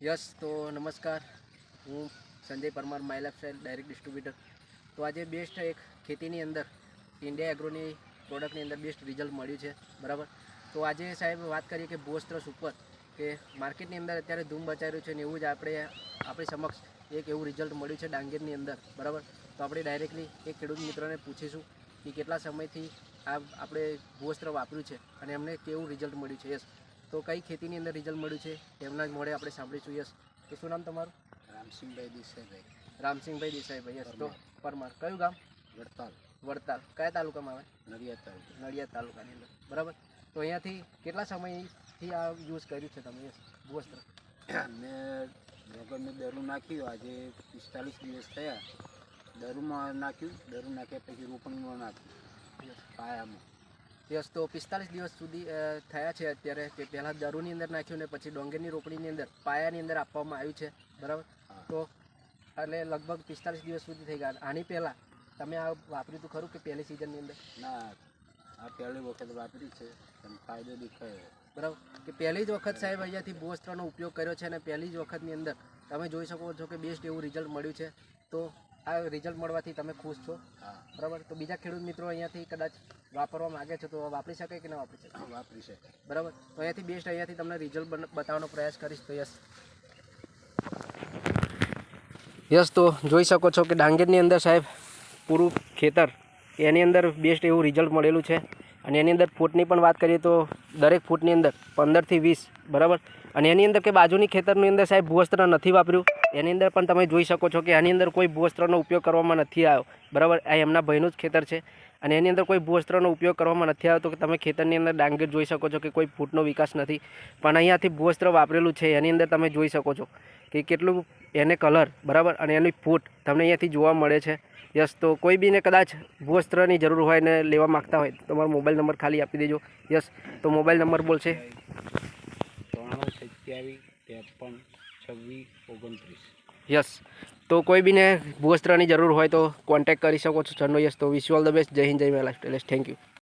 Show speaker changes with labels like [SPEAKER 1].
[SPEAKER 1] Yes તો નમસ્કાર. હું Sanjay Parmar my lifestyle direct distributor તો આજે બેસ્ટ એક ખેતીની અંદર ઇન્ડિયા એગ્રોની પ્રોડક્ટની અંદર બેસ્ટ રિઝલ્ટ મળ્યું છે. બરાબર? તો આજે સાહેબ વાત કરીએ કે ભોસ્ત્ર સુપર કે માર્કેટની અંદર અત્યારે ધૂમ બચાવી રહ્યું છે ને એવું જ આપણે, આપણી સમક્ષ એક એવું રિઝલ્ટ મળ્યું છે ડાંગીરની અંદર. બરાબર? તો આપણે ડાયરેક્ટલી એક ખેડૂત મિત્રને પૂછીશું કે કેટલા સમયથી આ આપણે ભોસ્ત્ર વાપર્યું છે અને એમને કેવું રિઝલ્ટ મળ્યું છે. યસ તો કઈ ખેતીની અંદર રિઝલ્ટ મળ્યું છે? તેમના જ મોડે આપણે સાંભળીશું યસ તો શું નામ તમારું?
[SPEAKER 2] રામસિંહભાઈ દેસાઈભાઈ.
[SPEAKER 1] રામસિંહભાઈ દેસાઈભાઈ યસ તો પરમાર. કયું ગામ?
[SPEAKER 2] વડતાલ.
[SPEAKER 1] વડતાલ. કયા તાલુકામાં આવે?
[SPEAKER 2] નડિયાદ તાલુકા.
[SPEAKER 1] નડિયાદ તાલુકાની અંદર. બરાબર? તો અહીંયાથી કેટલા સમયથી આ યુઝ કર્યું છે તમે યસ ભૂવસ્ત્ર
[SPEAKER 2] મેં વગરનું દરું નાખ્યું. આજે પિસ્તાલીસ દિવસ થયા. દરુમાં નાખ્યું. દરું નાખ્યા પછી રોપણીમાં નાખ્યું. પાયામાં.
[SPEAKER 1] યસ તો પિસ્તાલીસ દિવસ સુધી થયા છે અત્યારે કે પહેલાં દરુની અંદર નાખ્યું ને પછી ડોંગરની રોપણીની અંદર પાયાની અંદર આપવામાં આવ્યું છે બરાબર? તો એટલે લગભગ પિસ્તાલીસ દિવસ સુધી થઈ ગયા. આની પહેલાં તમે આ વાપર્યું હતું ખરું કે પહેલી સિઝનની અંદર?
[SPEAKER 2] ના આ પહેલી વખત વાપરી છે પણ ફાયદો દેખાયો.
[SPEAKER 1] બરાબર? કે પહેલી જ વખત સાહેબ અહીંયાથી બોસ્ત્રનો ઉપયોગ કર્યો છે અને પહેલી જ વખતની અંદર તમે જોઈ શકો છો કે બેસ્ટ એવું રિઝલ્ટ મળ્યું છે. તો આ રિઝલ્ટ મળવાથી તમે ખુશ છો? બરાબર? તો બીજા ખેડૂત મિત્રો અહીંયાથી કદાચ વાપરવા માગે છે તો વાપરી શકે કે ના વાપરી શકે
[SPEAKER 2] વાપરી શકે
[SPEAKER 1] બરાબર? તો અહીંયાથી બેસ્ટ અહીંયાથી તમને રિઝલ્ટ બતાવવાનો પ્રયાસ કરીશ તો યસ. યસ તો જોઈ શકો છો કે ડાંગેરની અંદર સાહેબ પૂરું ખેતર. એની અંદર બેસ્ટ એવું રિઝલ્ટ મળેલું છે. અને એની અંદર ફૂટની પણ વાત કરીએ તો દરેક ફૂટની અંદર પંદરથી વીસ બરાબર? અને એની અંદર કે બાજુની ખેતરની અંદર સાહેબ ભૂવસ્ત્ર નથી વાપર્યું. એની અંદર પણ તમે જોઈ શકો છો કે આની અંદર કોઈ ભૂવસ્ત્રનો ઉપયોગ કરવામાં નથી આવ્યો. બરાબર? આ એમના ભાઈનું જ ખેતર છે. અને એની અંદર કોઈ ભૂવસ્ત્રનો ઉપયોગ કરવામાં નથી આવ્યો તો તમે ખેતરની અંદર ડાંગીર જોઈ શકો છો કે કોઈ ફૂટનો વિકાસ નથી. પણ અહીંયાથી ભૂવસ્ત્ર વાપરેલું છે. એની અંદર તમે જોઈ શકો છો કે કેટલું એને કલર, બરાબર? અને એની ફૂટ તમને અહીંયાથી જોવા મળે છે. યસ, તો કોઈ બીને કદાચ ભૂવસ્ત્રની જરૂર હોય ને લેવા માગતા હોય તમારો મોબાઈલ નંબર ખાલી આપી દેજો. યસ, તો મોબાઈલ નંબર બોલશે?
[SPEAKER 2] ત્રણ સત્યાવીસ, ત્રેપન છવ્વીસ ઓગણત્રીસ.
[SPEAKER 1] યસ. તો કોઈ બીને ભૂવસ્ત્રની જરૂર હોય તો કોન્ટેક્ટ કરી શકો છો. ચંડો યસ તો વિશ ઓલ ધ બેસ્ટ જય હિન્દ, જય માય લાઈફ થેન્ક યુ